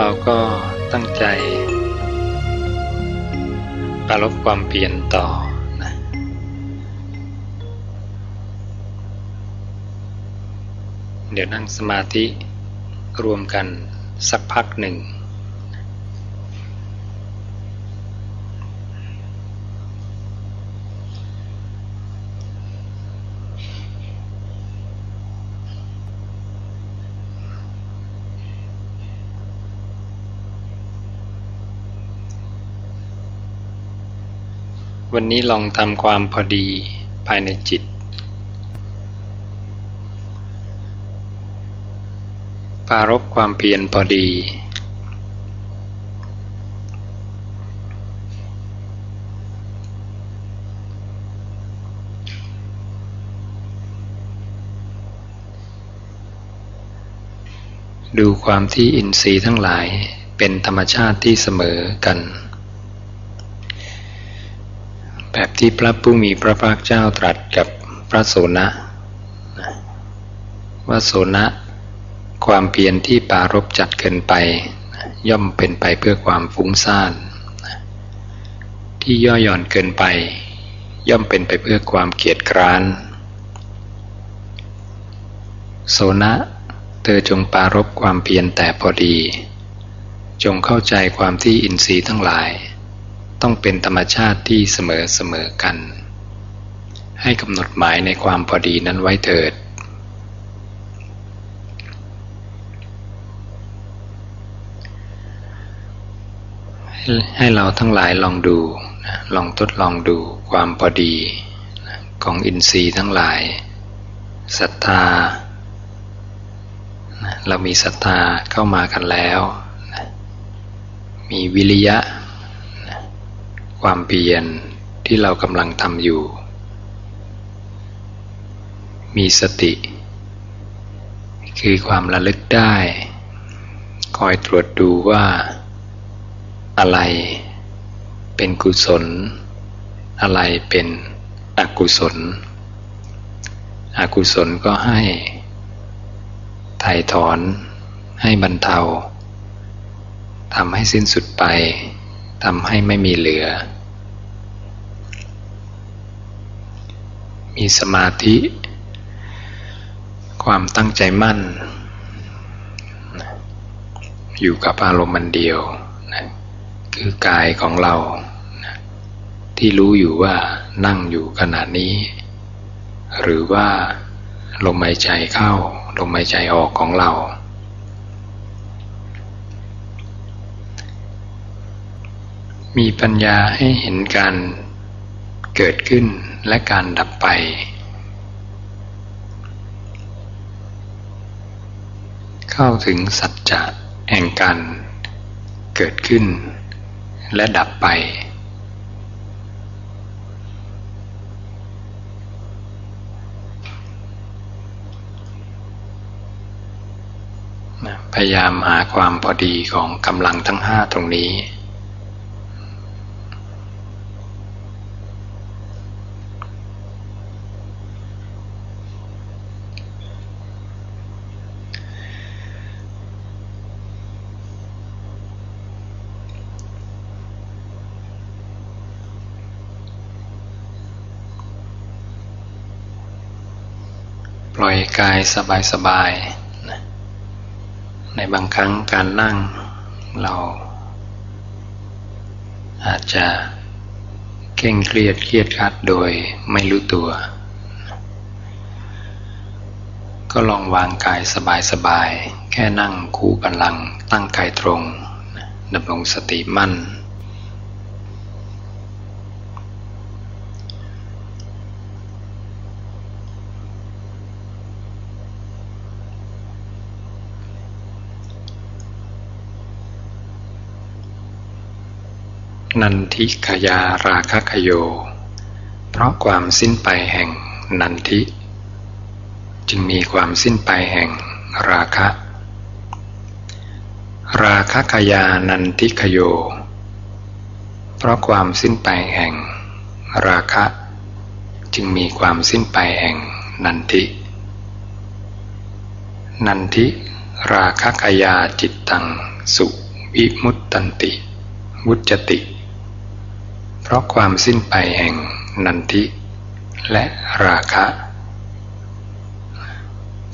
เราก็ตั้งใจปรารบความเปลี่ยนต่อนะเดี๋ยวนั่งสมาธิรวมกันสักพักหนึ่ง วันนี้ลองทำความพอดีภายในจิตปรารบความเพียรพอดี ดูความที่อินทรีย์ทั้งหลายเป็นธรรมชาติที่เสมอกัน แบบที่พระผู้มีพระภาคเจ้าตรัสกับพระโสนะว่าโสนะ ความเพียรที่ปารบจัดเกินไป ย่อมเป็นไปเพื่อความฟุ้งซ่านที่ย่อหย่อนเกินไป ย่อมเป็นไปเพื่อความเกียจคร้าน โสนะ เธอจงปารบความเพียรแต่พอดี จงเข้าใจความที่อินทรีย์ทั้งหลาย ต้องเป็นธรรมชาติที่เสมอเสมอกัน ให้กำหนดหมายในความพอดีนั้นไว้เถิด ให้ให้เราทั้งหลายลองดูลองทดลองดูความพอดีของอินทรีย์ทั้งหลายศรัทธานะเรามีศรัทธาเข้ามากันแล้ว มีวิริยะ ความเพียรที่เรากำลังทำอยู่ มีสติ คือความระลึกได้ คอยตรวจดูว่า อะไรเป็นกุศล อะไรเป็นอกุศล อกุศลก็ให้ถ่ายถอนให้บรรเทาทำให้สิ้นสุดไป ทำให้ไม่มีเหลือ มีสมาธิ ความตั้งใจมั่น อยู่กับอารมณ์มันเดียวนะคือกายของเรานะที่รู้อยู่ว่านั่งอยู่ขณะนี้ หรือว่าลมหายใจเข้า ลมหายใจออกของเรา มีปัญญาให้เห็นการเกิดขึ้นและการดับไป เข้าถึงสัจจะแห่งการเกิดขึ้นและดับไป พยายามหาความพอดีของกำลังทั้งห้าตรงนี้ ปล่อยกายสบายๆ ในบางครั้งการนั่งเรา อาจจะเคร่งเครียดเครียดคัดโดยไม่รู้ตัว ก็ลองวางกายสบายๆ แค่นั่งคู่บันลังตั้งกายตรงดำรงสติมั่น นันทิขยาราคะขโย เพราะความสิ้นไปแห่งนันทิ จึงมีความสิ้นไปแห่งราคะ ราคะขยานันทิขโย เพราะความสิ้นไปแห่งราคะ จึงมีความสิ้นไปแห่งนันทิ นันทิราคะขยาจิตตังสุวิมุตตันติ วุจติ เพราะความสิ้นไปแห่งนันทิและราคะ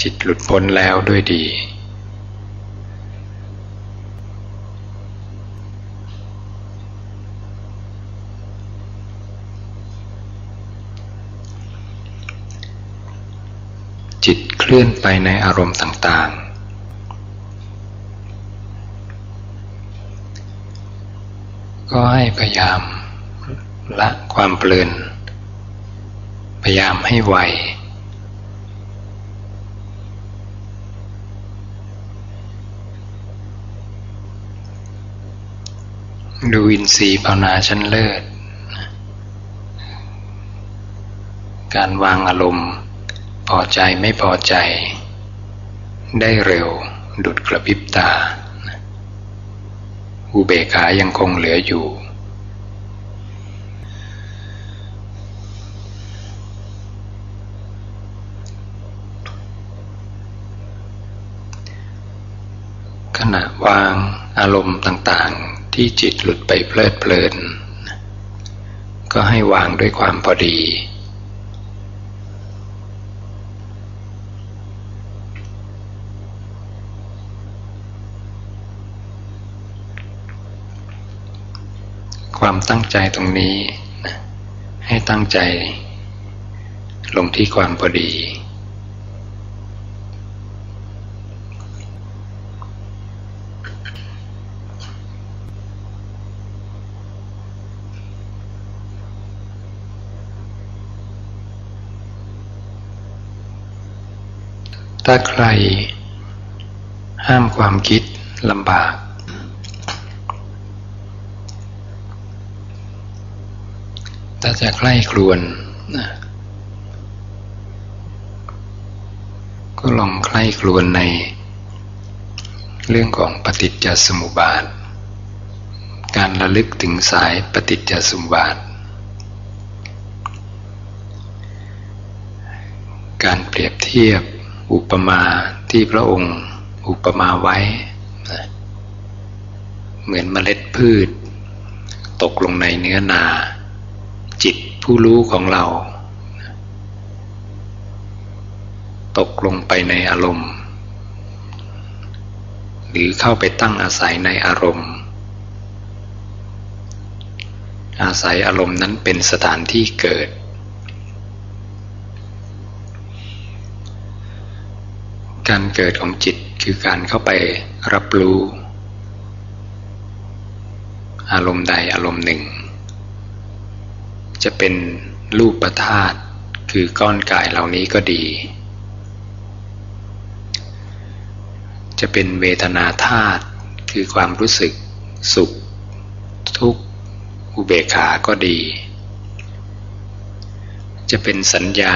จิตหลุดพ้นแล้วด้วยดี จิตเคลื่อนไปในอารมณ์ต่างๆ ก็ให้พยายาม ละความเพลิน พยายามให้ไวดูอินทรีย์ภาวนาชั้นเลิศ การวางอารมณ์ พอใจไม่พอใจ ได้เร็ว ดุดกระพริบตา อุเบกขายังคงเหลืออยู่ขณะวางอารมณ์ต่างๆ ที่จิตหลุดไปเพลิดเพลิน ก็ให้วางด้วยความพอดี ความตั้งใจตรงนี้ ให้ตั้งใจลงที่ความพอดี ถ้าใครห้ามความคิดลำบาก ถ้าจะใคร่ครวนนะก็ลองใคร่ครวนในเรื่องของปฏิจจสมุปบาท การระลึกถึงสายปฏิจจสมุปบาท การเปรียบเทียบ อุปมาที่พระองค์อุปมาไว้ เหมือนเมล็ดพืช ตกลงในเนื้อนา จิตผู้รู้ของเรา ตกลงไปในอารมณ์ หรือเข้าไปตั้งอาศัยในอารมณ์ อาศัยอารมณ์นั้นเป็นสถานที่เกิด การเกิดของจิตคือการเข้าไปรับรู้ อารมณ์ใดอารมณ์หนึ่ง จะเป็นรูปธาตุคือก้อนกายเหล่านี้ก็ดี จะเป็นเวทนาธาตุคือความรู้สึกสุข ทุกข์อุเบกขาก็ดี จะเป็นสัญญา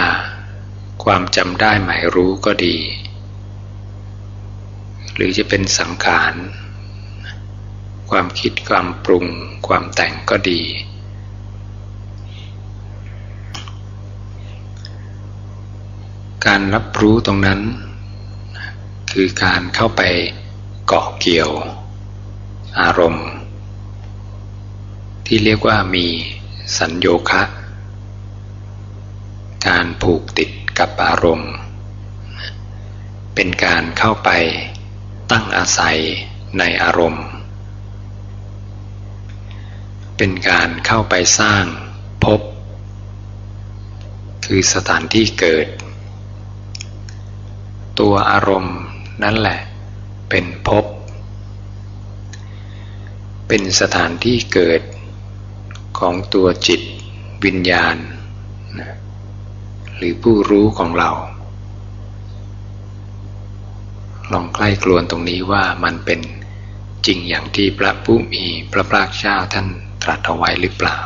ความจำได้หมายรู้ก็ดี หรือจะเป็นสังขารความคิดความปรุง ความแต่งก็ดี การรับรู้ตรงนั้น คือการเข้าไปเกาะเกี่ยว อารมณ์ ที่เรียกว่ามีสัญโยคะ การผูกติดกับอารมณ์ เป็นการเข้าไป ตั้งอาศัยในอารมณ์ เป็นการเข้าไปสร้างพบ คือสถานที่เกิด ตัวอารมณ์นั่นแหละ เป็นพบ เป็นสถานที่เกิดของตัวจิตวิญญาณ หรือผู้รู้ของเรา ลองใกล้กลวนตรงนี้ว่ามันเป็นจริงอย่างที่พระผู้มีพระภาคเจ้าท่านตรัสเอาไว้หรือเปล่า